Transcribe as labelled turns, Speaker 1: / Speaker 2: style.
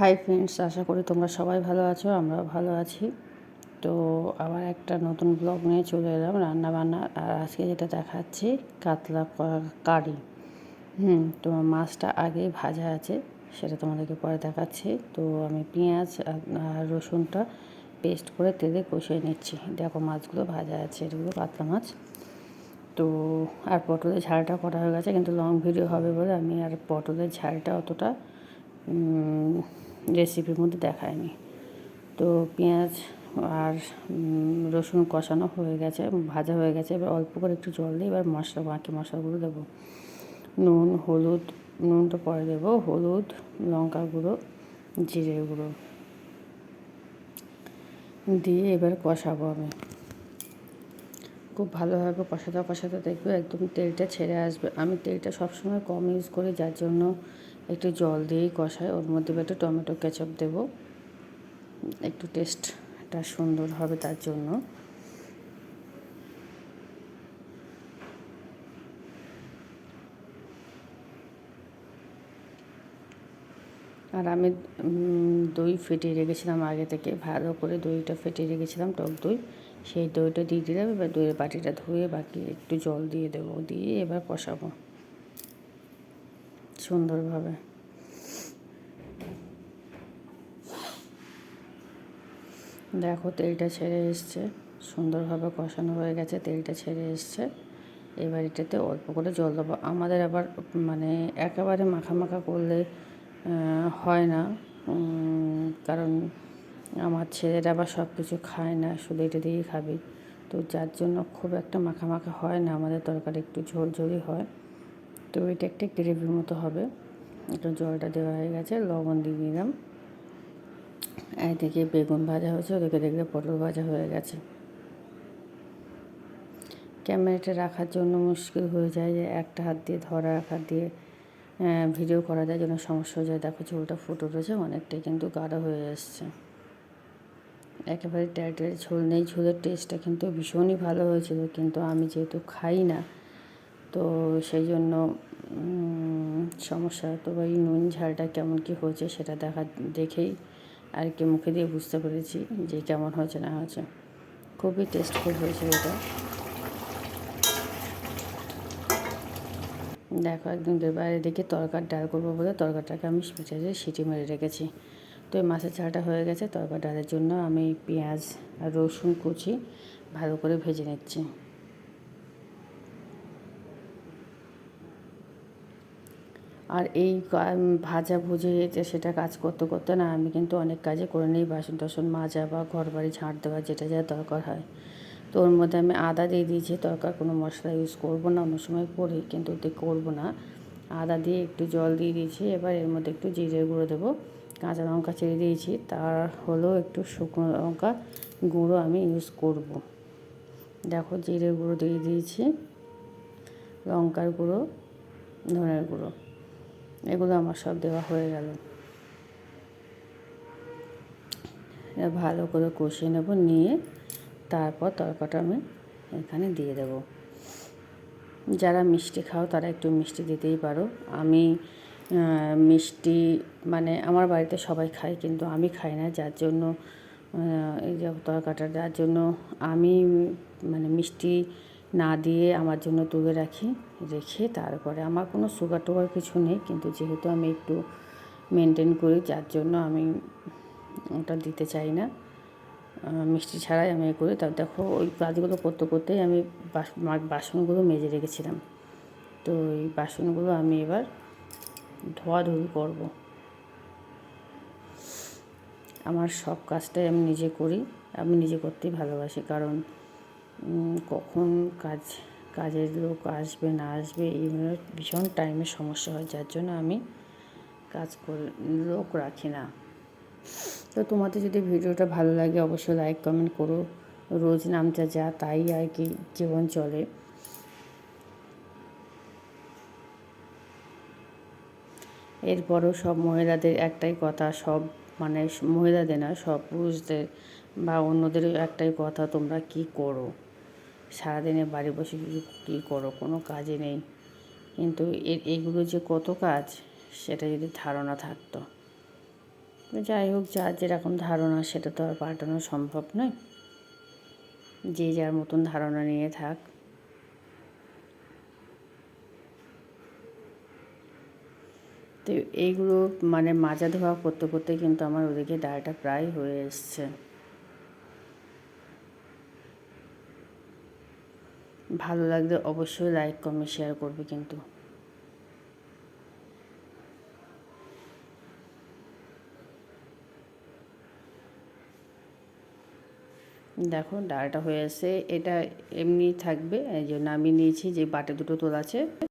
Speaker 1: Hi friends আশা করি তোমরা সবাই ভালো আছো আমরা ভালো আছি। তো আবার একটা নতুন ব্লগ নিয়ে চলে এলাম রান্না বান্না আর আজকে যেটা দেখাচ্ছি, কাতলা কারি। হুম, তো মাছটা আগে ভাজা আছে, সেটা তোমাদেরকে পরে দেখাচ্ছি। তো আমি পেঁয়াজ আর আর রসুনটা পেস্ট করে তেলে কষিয়ে নিচ্ছি। দেখো মাছগুলো ভাজা আছে, এগুলো পাতলা মাছ। তো আর পটলের ঝালটা করা হয়ে গেছে, কিন্তু লং ভিডিও হবে বলে আমি আর পটলের ঝালটা অতটা রেসিপির মধ্যে দেখায়নি। তো পেঁয়াজ আর রসুন কষানো হয়ে গেছে, ভাজা হয়ে গেছে। এবার অল্প করে একটু জল দিয়ে এবার মশলা, বাকি মশলাগুলো দেবো। নুন, হলুদ, নুনটা পরে দেবো। হলুদ লঙ্কা গুঁড়ো জিরে গুঁড়ো দিয়ে এবার কষাবো আমি। খুব ভালোভাবে কষাতে কষাতে দেখবে একদম তেলটা ছেড়ে আসবে। আমি তেলটা সবসময় কম ইউজ করি, যার জন্য একটু জল দিয়েই কষাই। ওর মধ্যে একটু টমেটো কেচাপ দেবো। একটু টেস্টটা সুন্দর হবে তার জন্য। আর আমি দই ফেটিয়ে রেখেছিলাম আগে থেকে। ভালো করে দইটা ফেটিয়ে রেখেছিলাম, টক দই। সেই দইটা দিয়ে দিলাম, এবার দইয়ের বাটিটা ধুয়ে বাকি একটু জল দিয়ে দেবো। দিয়ে এবার কষাবো। সুন্দরভাবে। দেখো তেলটা ছেড়ে এসছে। সুন্দরভাবে কষানো হয়ে গেছে, তেলটা ছেড়ে এসছে। এবার এটাতে অল্প করে জল দেবো। আমাদের আবার মানে একেবারে মাখা করলে হয় না। কারণ আমার ছেলেরা আবার সব কিছু খায় না, শুধু এটা দিয়েই খাবে। তো যার জন্য খুব একটা মাখা হয় না। আমাদের তরকারি একটু ঝোল ঝোলই হয়। তো এটা একটা গ্রেভির মতো হবে। একটু জলটা দেওয়া হয়ে গেছে, লবণ দিয়ে দিলাম। এদিকে বেগুন ভাজা হয়েছে ওদিকে দেখলে পটল ভাজা হয়ে গেছে। ক্যামেরাটা রাখার জন্য মুশকিল হয়ে যায় যে একটা হাত দিয়ে ধরা, এক হাত দিয়ে ভিডিও করা যায় জন্য সমস্যা হয়ে যায়। দেখো ঝোলটা ফুটো রয়েছে অনেকটাই কিন্তু গাঢ় হয়ে এসছে। একেবারে ট্যাটের ঝোল নেই, ঝোলের টেস্টটা কিন্তু ভীষণই ভালো হয়েছিল, কিন্তু আমি যেহেতু খাই না, তো সেই জন্য সমস্যা তো এই নুন ঝালটা কেমন কি হয়েছে সেটা দেখা দেখেই আর কি মুখে দিয়ে বুঝতে পেরেছি যে কেমন হয়েছে না হয়েছে। খুবই টেস্টফুল হয়েছে এটা। দেখো একদম বাইরে দিকে তরকার ডাল করব বলে তরকারটাকে আমি প্রেসারে সিটি মেরে রেখেছি। তো এই মাছের ঝালটা হয়ে গেছে তরকার ডালের জন্য আমি পেঁয়াজ আর রসুন কুচি ভালো করে ভেজে নিচ্ছি। আর এই ভাজা ভুজে সেটা কাজ করতে করতে না আমি কিন্তু অনেক কাজে করে নিই। বাসন টাসন মাজা বা ঘর বাড়ি ঝাঁট দেওয়া যেটা যা দরকার হয়। তো ওর মধ্যে আমি আদা দিয়ে দিয়েছি তরকার কোনো মশলা ইউজ করব না, অন্য সময় করি কিন্তু ওতে করব না। আদা দিয়ে একটু জল দিয়ে দিয়েছি, এবার এর মধ্যে একটু জিরে গুঁড়ো দেবো, কাঁচা লঙ্কা ছেড়ে দিয়েছি, তার হলেও একটু শুকনো লঙ্কা গুঁড়ো আমি ইউজ করব। দেখো জিরে গুঁড়ো দিয়ে দিয়েছি, লঙ্কার গুঁড়ো, ধনের গুঁড়ো। এগুলো আমার সব দেওয়া হয়ে গেল। ভালো করে কষিয়ে নেব, নিয়ে তারপর তরকাটা আমি এখানে দিয়ে দেব। যারা মিষ্টি খাও তারা একটু মিষ্টি দিতেই পারো। আমি মিষ্টি মানে আমার বাড়িতে সবাই খায় কিন্তু আমি খাই না, যার জন্য এই যে তরকাটা, যার জন্য আমি মানে মিষ্টি না দিয়ে আমার জন্য তুলে রাখি, রেখে তারপরে আমার কোনো সুগার টুগার কিছু নেই, কিন্তু যেহেতু আমি একটু মেনটেন করি, যার জন্য আমি ওটা দিতে চাই না। মিষ্টি ছাড়াই আমি করি। তা দেখো, ওই কাজগুলো করতে করতেই আমি বাসনগুলো মেজে রেখেছিলাম। তো এই বাসনগুলো আমি এবার ধোয়াধুয়ি করব। আমার সব কাজটাই আমি নিজে করি, আমি নিজে করতেই ভালোবাসি, কারণ কখন কাজ, কাজের লোক আসবে, না আসবে এইগুলো ভীষণ টাইমের সমস্যা হয়, যার জন্য আমি কাজ করে, লোক রাখি না। তো তোমাদের যদি ভিডিওটা ভালো লাগে, অবশ্যই লাইক কমেন্ট করো। রোজ নামটা যা, তাই আর কি জীবন চলে। এরপরও সব মহিলাদের একটাই কথা, সব মানে মহিলাদের না, সব পুরুষদের বা অন্যদেরও একটাই কথা, তোমরা কি করো? সারাদিনে বাড়ি বসে কিছু কী করো কোনো কাজই নেই। কিন্তু এ- এগুলো যে কত কাজ, সেটা যদি ধারণা থাকতো। যাই হোক, যার যেরকম ধারণা, সেটা তো আর পাল্টানো সম্ভব নয়। যে যার মতন ধারণা নিয়ে থাক। তো এইগুলো মানে মাজা ধোয়া করতে করতে কিন্তু আমার ওদিকে ডালটা প্রায় হয়ে এসছে। ভালো লাগলে অবশ্যই লাইক কমেন্ট শেয়ার করবে কিন্তু। দেখো, ডালটা হয়ে আছে এটা এমনি থাকবে, এই যে নামিয়ে নিয়েছি, যে বাটে দুটো তোলা আছে।